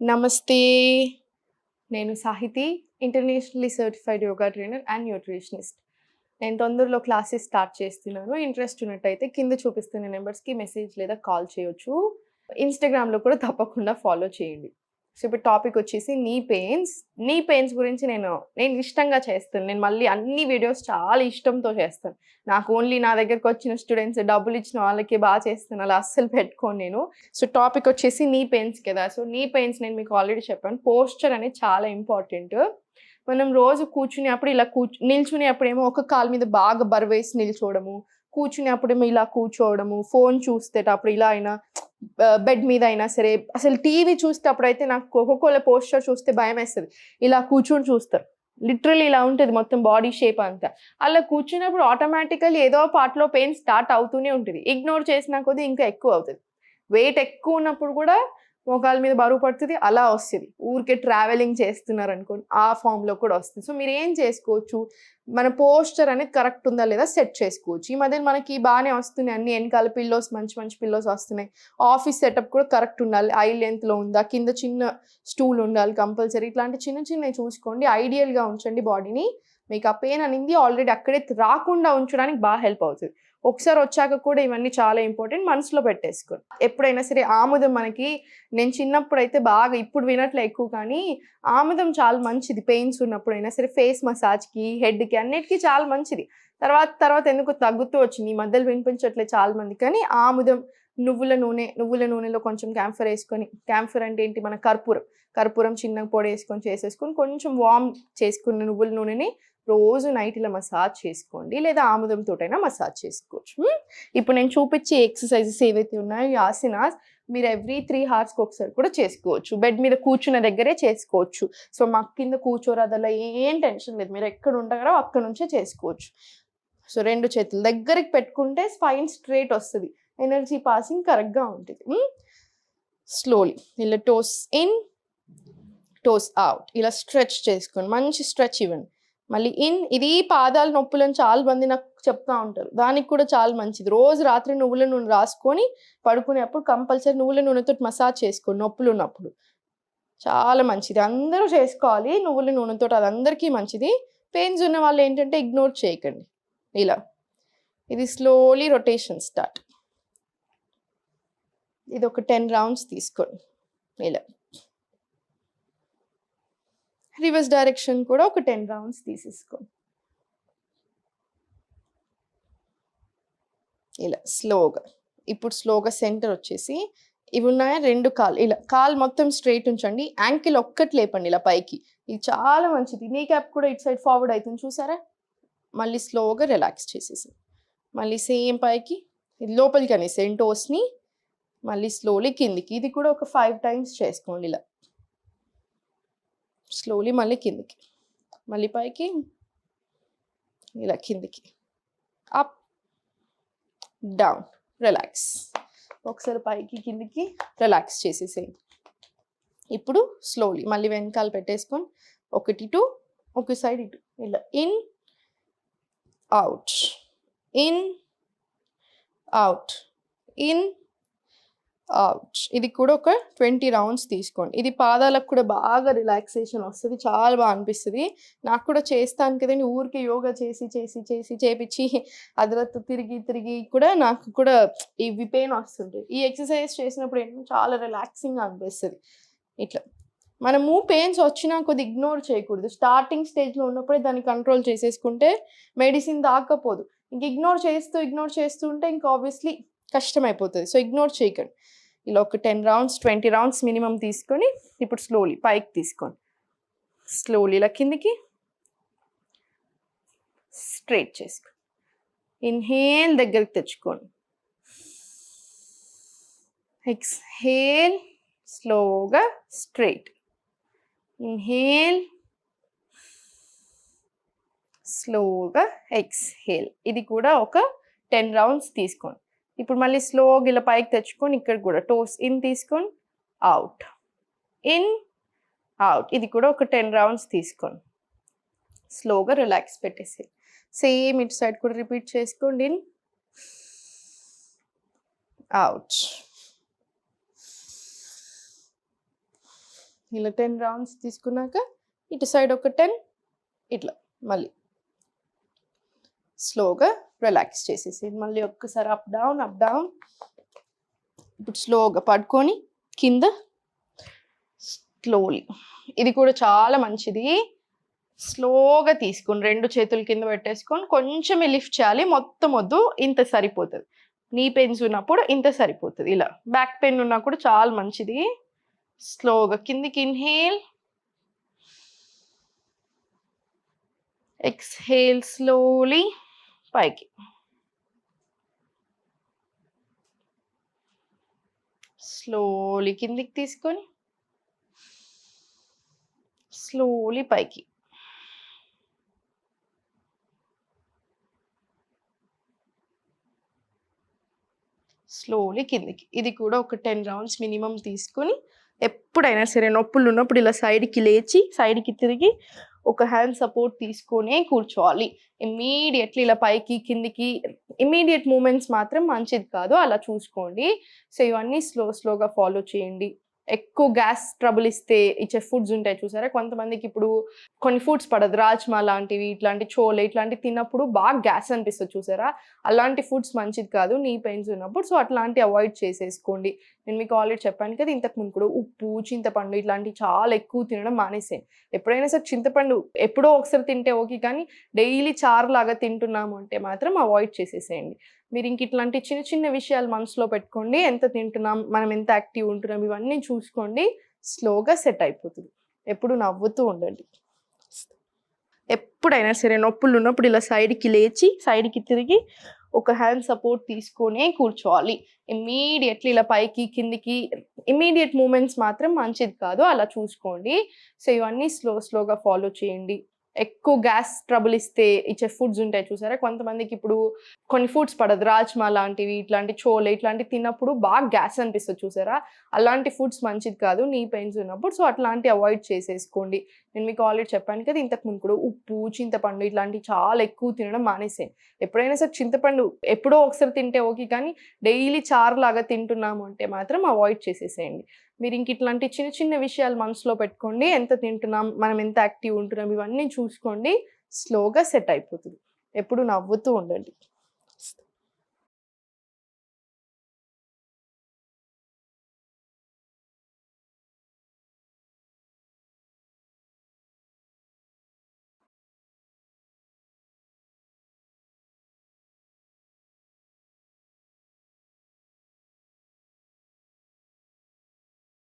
నమస్తే. నేను Sahiti internationally certified yoga trainer and nutritionist. నేను తొందరలో క్లాసెస్ స్టార్ట్ చేస్తున్నాను. ఇంట్రెస్ట్ ఉన్నట్టయితే కింద చూపిస్తున్న నెంబర్స్కి మెసేజ్ లేదా కాల్ చేయొచ్చు. ఇన్స్టాగ్రామ్లో కూడా తప్పకుండా ఫాలో చేయండి. సో ఇప్పుడు టాపిక్ వచ్చేసి నీ పెయిన్స్. నీ పెయిన్స్ గురించి నేను నేను ఇష్టంగా చేస్తాను. నేను మళ్ళీ అన్ని వీడియోస్ చాలా ఇష్టంతో చేస్తాను. నాకు ఓన్లీ నా దగ్గరకు వచ్చిన స్టూడెంట్స్ డబ్బులు ఇచ్చిన వాళ్ళకి బాగా చేస్తాను. అలా అస్సలు పెట్టుకోను నేను. సో టాపిక్ వచ్చేసి నీ పెయిన్స్ కదా. సో నీ పెయిన్స్ నేను మీకు ఆల్రెడీ చెప్పాను. పోస్చర్ అనేది చాలా ఇంపార్టెంట్. మనం రోజు కూర్చునేప్పుడు ఇలా కూర్చు నిల్చునేప్పుడేమో ఒక కాలు మీద బాగా బరువేసి నిల్చోవడము కూర్చునేప్పుడేమో ఇలా కూర్చోవడము ఫోన్ చూస్తేటప్పుడు ఇలా అయినా బెడ్ మీద అయినా సరే అసలు టీవీ చూసేటప్పుడు అయితే నాకు కోకోకోల పోస్టర్ చూస్తే భయం వేస్తుంది. ఇలా కూర్చొని చూస్తారు. లిటరలీ ఇలా ఉంటుంది మొత్తం బాడీ షేప్ అంతా. అలా కూర్చున్నప్పుడు ఆటోమేటికల్లీ ఏదో పార్ట్లో పెయిన్ స్టార్ట్ అవుతూనే ఉంటుంది. ఇగ్నోర్ చేసినా కొద్దీ ఇంకా ఎక్కువ అవుతుంది. వెయిట్ ఎక్కువ ఉన్నప్పుడు కూడా మోకాల మీద బరువు పడుతుంది అలా వస్తుంది. ఊరికే ట్రావెలింగ్ చేస్తున్నారు అనుకోండి ఆ ఫామ్లో కూడా వస్తుంది. సో మీరు ఏం చేసుకోవచ్చు? మన పోస్టర్ అనేది కరెక్ట్ ఉందా లేదా సెట్ చేసుకోవచ్చు. ఈ మధ్య మనకి బాగానే వస్తున్నాయి అన్ని వెనకాల పిల్లోస్ మంచి మంచి పిల్లోస్ వస్తున్నాయి. ఆఫీస్ సెటప్ కూడా కరెక్ట్ ఉండాలి. ఐ లెంత్లో ఉందా కింద చిన్న స్టూల్ ఉండాలి కంపల్సరీ ఇట్లాంటి చిన్న చిన్నవి చూసుకోండి. ఐడియల్గా ఉంచండి బాడీని మీకు ఆ పెయిన్ అనేది ఆల్రెడీ అక్కడే రాకుండా ఉంచడానికి బాగా హెల్ప్ అవుతుంది. ఒకసారి వచ్చాక కూడా ఇవన్నీ చాలా ఇంపార్టెంట్ మనసులో పెట్టేసుకోండి ఎప్పుడైనా సరే ఆముదం మనకి నేను చిన్నప్పుడు అయితే బాగా ఇప్పుడు వినట్లే ఎక్కువ కానీ ఆముదం చాలా మంచిది పెయిన్స్ ఉన్నప్పుడైనా సరే ఫేస్ మసాజ్కి హెడ్కి అన్నిటికీ చాలా మంచిది. తర్వాత తర్వాత ఎందుకు తగ్గుతూ వచ్చింది ఈ మధ్యలో వినిపించట్లేదు చాలా మంది కానీ ఆముదం నువ్వుల నూనె నువ్వుల నూనెలో కొంచెం క్యాంఫర్ వేసుకొని క్యాంఫర్ అంటే ఏంటి? మన కర్పూరం కర్పూరం చిన్న పొడి వేసుకొని చేసేసుకొని కొంచెం వామ్ చేసుకున్న నువ్వుల నూనెని రోజు నైట్ ఇలా మసాజ్ చేసుకోండి లేదా ఆముదంతోటైనా మసాజ్ చేసుకోవచ్చు. ఇప్పుడు నేను చూపించే ఎక్సర్సైజెస్ ఏవైతే ఉన్నాయో ఈ ఆసనాస్ మీరు ఎవ్రీ త్రీ హార్స్కి ఒకసారి కూడా చేసుకోవచ్చు. బెడ్ మీద కూర్చున్న దగ్గరే చేసుకోవచ్చు. సో మా కింద కూర్చోరాదల్లా ఏం టెన్షన్ లేదు. మీరు ఎక్కడ ఉండగారో అక్కడ నుంచే చేసుకోవచ్చు. సో రెండు చేతులు దగ్గరికి పెట్టుకుంటే స్పైన్ స్ట్రేట్ వస్తుంది. ఎనర్జీ పాసింగ్ కరెక్ట్గా ఉంటుంది. స్లోలీ ఇలా టోస్ ఇన్ టోస్ అవుట్. ఇలా స్ట్రెచ్ చేసుకోండి. మంచి స్ట్రెచ్ ఇవ్వండి. మళ్ళీ ఇన్ ఇది పాదాల నొప్పులని చాలా మంది నాకు చెప్తా ఉంటారు. దానికి కూడా చాలా మంచిది. రోజు రాత్రి నువ్వుల నూనె రాసుకొని పడుకునేప్పుడు కంపల్సరీ నువ్వుల నూనెతో మసాజ్ చేసుకోండి నొప్పులు ఉన్నప్పుడు. చాలా మంచిది. అందరూ చేసుకోవాలి. నువ్వుల నూనెతో అది అందరికీ మంచిది. పెయిన్స్ ఉన్న వాళ్ళు ఏంటంటే ఇగ్నోర్ చేయకండి. ఇలా. ఇది స్లోలీ రొటేషన్ స్టార్ట్. ఇది ఒక టెన్ రౌండ్స్ తీసుకోండి ఇలా. రివర్స్ డైరెక్షన్ కూడా ఒక టెన్ రౌండ్స్ తీసేసుకోండి ఇలా స్లోగా ఇప్పుడు స్లోగా సెంటర్ వచ్చేసి ఇవి ఉన్నాయా? రెండు కాలు. ఇలా కాలు మొత్తం స్ట్రైట్ ఉంచండి. యాంకిల్ ఒక్కటి లేపండి ఇలా పైకి. ఇది చాలా మంచిది. నీ క్యాప్ కూడా ఇటు సైడ్ ఫార్వర్డ్ అవుతుంది చూసారా? మళ్ళీ స్లోగా రిలాక్స్ చేసేసి మళ్ళీ సేమ్ పైకి ఇది లోపలికి అనేసి సెంటోస్ని మళ్ళీ స్లోలీ కిందికి. ఇది కూడా ఒక ఫైవ్ టైమ్స్ చేసుకోండి ఇలా. స్లోలీ మళ్ళీ కిందికి. మళ్ళీ పైకి ఇలా కిందికి. అప్ డౌన్ రిలాక్స్ ఒకసారి పైకి కిందికి రిలాక్స్ చేసేసేయండి ఇప్పుడు స్లోలీ మళ్ళీ వెనకాల పెట్టేసుకొని ఒకటి ఇటు ఒక సైడ్ ఇటు. ఇలా in out in out in ఇది కూడా ఒక ట్వంటీ రౌండ్స్ తీసుకోండి. ఇది పాదాలకు కూడా బాగా రిలాక్సేషన్ వస్తుంది. చాలా బాగా అనిపిస్తుంది. నాకు కూడా చేస్తాను కదండి. ఊరికి యోగా చేసి చేసి చేసి చేపించి అదరత్తు తిరిగి తిరిగి కూడా నాకు కూడా ఇవి పెయిన్ వస్తుంది ఈ ఎక్సర్సైజ్ చేసినప్పుడు ఏంటంటే చాలా రిలాక్సింగ్ అనిపిస్తుంది. ఇట్లా. మనము పెయిన్స్ వచ్చినా కొద్ది ఇగ్నోర్ చేయకూడదు. స్టార్టింగ్ స్టేజ్లో ఉన్నప్పుడే దాన్ని కంట్రోల్ చేసేసుకుంటే మెడిసిన్ దాకపోదు ఇంక ఇగ్నోర్ చేస్తూ ఇగ్నోర్ చేస్తూ ఉంటే ఇంకా ఆబ్వియస్లీ కష్టమైపోతుంది. సో ఇగ్నోర్ చేయకండి. ఇలా ఒక ten rounds twenty rounds minimum తీసుకొని ఇప్పుడు స్లోలీ పైకి తీసుకోండి. స్లోలీ ఇలా కిందికి స్ట్రైట్ చేసుకో. ఇన్హేల్ దగ్గరికి తెచ్చుకోండి. ఎక్స్హేల్ స్లోగా స్ట్రైట్ ఇన్హేల్ స్లోగా ఎక్స్హేల్ ఇది కూడా ఒక టెన్ రౌండ్స్ తీసుకోండి. ఇప్పుడు మళ్ళీ స్లోగా ఇలా పైకి తెచ్చుకొని ఇక్కడ కూడా టోస్ ఇన్ తీసుకొని అవుట్ ఇన్ అవుట్ ఇది కూడా ఒక టెన్ రౌండ్స్ తీసుకోండి స్లోగా రిలాక్స్ పెట్టేసి. సేమ్ ఇటు సైడ్ కూడా రిపీట్ చేసుకోండి. ఇన్ అవుట్ ఇలా టెన్ రౌండ్స్ తీసుకున్నాక ఇటు సైడ్ ఒక టెన్ ఇట్లా మళ్ళీ. స్లోగా రిలాక్స్ చేసేసి మళ్ళీ ఒక్కసారి అప్ డౌన్ అప్ డౌన్ ఇప్పుడు స్లోగా పడుకొని కింద స్లోలీ ఇది కూడా చాలా మంచిది. స్లోగా తీసుకొని రెండు చేతులు కింద పెట్టేసుకొని కొంచెం లిఫ్ట్ చేయాలి. మొత్తం వద్దు ఇంత సరిపోతుంది. నీ పెయిన్స్ ఉన్నప్పుడు ఇంత సరిపోతుంది. ఇలా బ్యాక్ పెయిన్ ఉన్నా కూడా చాలా మంచిది. స్లోగా కిందికి ఇన్హేల్ ఎక్స్హేల్ స్లోలీ పైకి. స్లోలీ కిందికి తీసుకొని స్లోలీ పైకి. స్లోలీ కిందికి. ఇది కూడా ఒక టెన్ రౌండ్స్ మినిమం తీసుకొని ఎప్పుడైనా సరే నొప్పులు ఉన్నప్పుడు ఇలా సైడ్కి లేచి సైడ్కి తిరిగి ఒక హ్యాండ్ సపోర్ట్ తీసుకొనే కూర్చోవాలి. ఇమ్మీడియట్లీ ఇలా పైకి కిందికి ఇమ్మీడియట్ మూమెంట్స్ మాత్రం మంచిది కాదు. అలా చూసుకోండి. సో ఇవన్నీ స్లో స్లోగా ఫాలో చేయండి. ఎక్కువ గ్యాస్ ట్రబుల్ ఇస్తే ఇచ్చే ఫుడ్స్ ఉంటాయి చూసారా? కొంతమందికి ఇప్పుడు కొన్ని ఫుడ్స్ పడదు. రాజ్మా లాంటివి ఇట్లాంటి చోలే ఇట్లాంటివి తిన్నప్పుడు బాగా గ్యాస్ అనిపిస్తుంది చూసారా? అలాంటి ఫుడ్స్ మంచిది కాదు. నీ పెయిన్స్ ఉన్నప్పుడు సో అట్లాంటి అవాయిడ్ చేసేసుకోండి. నేను మీకు ఆల్రెడీ చెప్పాను కదా ఇంతకు ముందు కూడా ఉప్పు చింతపండు ఇట్లాంటివి చాలా ఎక్కువ తినడం మానేసే ఎప్పుడైనా సరే చింతపండు ఎప్పుడో ఒకసారి తింటే ఓకే కానీ డైలీ చారు లాగా తింటున్నాము అంటే మాత్రం అవాయిడ్ చేసేసేయండి. మీరు ఇంక ఇట్లాంటి చిన్న చిన్న విషయాలు మనసులో పెట్టుకోండి. ఎంత తింటున్నాం మనం ఎంత యాక్టివ్ ఉంటున్నాం ఇవన్నీ చూసుకోండి. స్లోగా సెట్ అయిపోతుంది. ఎప్పుడు నవ్వుతూ ఉండండి. ఎప్పుడైనా సరే నొప్పులు ఉన్నప్పుడు ఇలా సైడ్కి లేచి సైడ్కి తిరిగి ఒక హ్యాండ్ సపోర్ట్ తీసుకొనే కూర్చోవాలి. ఇమ్మీడియట్లీ ఇలా పైకి కిందికి ఇమ్మీడియట్ మూమెంట్స్ మాత్రం మంచిది కాదు. అలా చూసుకోండి. సో ఇవన్నీ స్లో స్లోగా ఫాలో చేయండి. ఎక్కువ గ్యాస్ ట్రబుల్ ఇస్తే ఇచ్చే ఫుడ్స్ ఉంటాయి చూసారా? కొంతమందికి ఇప్పుడు కొన్ని ఫుడ్స్ పడదు. రాజ్మా లాంటివి ఇట్లాంటి చోలే ఇట్లాంటివి తిన్నప్పుడు బాగా గ్యాస్ అనిపిస్తుంది చూసారా? అలాంటి ఫుడ్స్ మంచిది కాదు. నీ పెయిన్స్ ఉన్నప్పుడు సో అట్లాంటి అవాయిడ్ చేసేసుకోండి. నేను మీకు ఆల్రెడీ చెప్పాను కదా ఇంతకు ముందు కూడా ఉప్పు చింతపండు ఇట్లాంటివి చాలా ఎక్కువ తినడం మానేసాయి ఎప్పుడైనా సరే చింతపండు ఎప్పుడో ఒకసారి తింటే ఓకే కానీ డైలీ చారు లాగా తింటున్నాము అంటే మాత్రం అవాయిడ్ చేసేసేయండి. మీరు ఇంక ఇట్లాంటి చిన్న చిన్న విషయాలు మనసులో పెట్టుకోండి. ఎంత తింటున్నాం మనం ఎంత యాక్టివ్ ఉంటున్నాం ఇవన్నీ చూసుకోండి. స్లోగా సెట్ అయిపోతుంది. ఎప్పుడు నవ్వుతూ ఉండండి.